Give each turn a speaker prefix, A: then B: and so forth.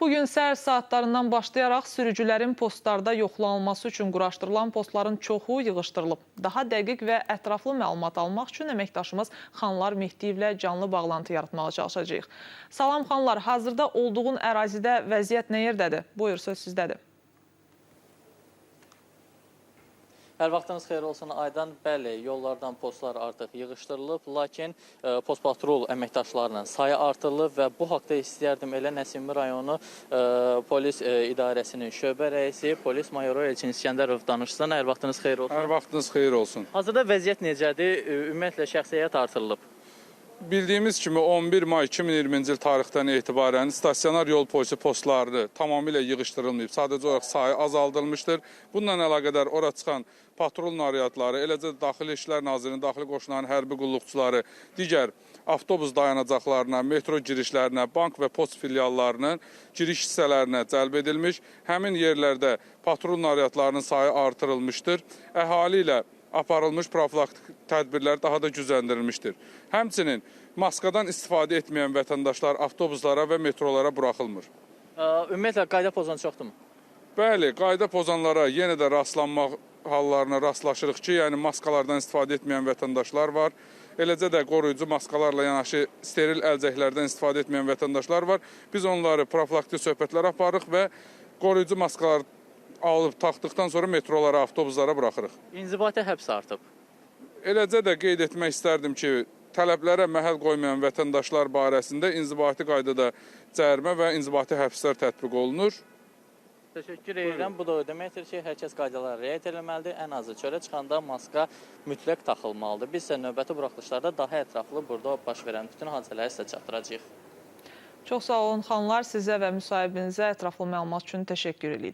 A: Bugün səhər saatlarından başlayaraq sürücülərin postlarda yoxlanılması üçün quraşdırılan postların çoxu yığışdırılıb. Daha dəqiq və ətraflı məlumat almaq üçün əməkdaşımız Xanlar Mehdiyevlə canlı bağlantı yaratmağa çalışacağıq. Salam Xanlar, hazırda olduğun ərazidə vəziyyət nə yerdədir? Buyur, söz sizdədir.
B: Hər vaxtınız xeyir olsun. Aydan bəli, yollardan postlar artıq yığışdırılıb, lakin e, post patrul əməkdaşlarının sayı artırılıb və bu haqda istəyərdim elə Nəsimi rayonu e, polis e, idarəsinin şöbə rəisi, polis mayoru Elçin İskəndərov danışsın. Hər vaxtınız xeyir olsun.
C: Hər vaxtınız xeyir olsun.
B: Hazırda vəziyyət necədir? Ümumiyyətlə şəxsiyyət artırılıb.
C: Bildiyimiz kimi 11 may 2020-ci il tarixdən etibarən stasionar yol polisi postları tamamilə yığışdırılmayıb. Sadəcə olaraq sayı azaldılmışdır. Bununla əlaqədar ora çıxan patrul naryadları, eləcə də Daxili İşlər Nazirliyinin, Daxili Qoşunların hərbi qulluqçuları, digər avtobus dayanacaqlarına, metro girişlərinə, bank və post filiallarının giriş hissələrinə cəlb edilmiş. Həmin yerlərdə patrul naryadlarının sayı artırılmışdır. Əhali ilə aparılmış profilaktik tədbirlər daha da gücləndirilmişdir. Həmçinin maskadan istifadə etməyən vətəndaşlar avtobuslara və metrolara buraxılmır.
B: Ümumiyyətlə qayda pozan çoxdurmu?
C: Bəli, qayda pozanlara yenə də rastlanmaq hallarına rastlaşırıq ki, yəni maskalardan istifadə etməyən vətəndaşlar var. Eləcə də qoruyucu maskalarla yanaşı steril əlcəklərdən istifadə etməyən vətəndaşlar var. Biz onları profilaktik söhbətlər aparırıq və qoruyucu maskalar alıb taxdıqdan sonra metrolara, avtobuslara buraxırıq.
B: İnzibati həbs artıb.
C: Eləcə də qeyd etmək istərdim ki, tələblərə məhəl qoymayan vətəndaşlar barəsində inzibati qaydada cərimə və inzibati həbslər tətbiq olunur.
B: Təşəkkür edirəm. Bu da o deməkdir ki, hər kəs qaydalara riayət etməlidir. Ən azı çölə çıxanda maska mütləq taxılmalıdır. Biz isə növbəti buraxılışlarda daha ətraflı burada baş verən bütün hadisələri sizə çatdıracağıq.
A: Çox sağ olun Xanlar, sizə və müsahibinizə ətraflı məlumat üçün təşəkkür edirik.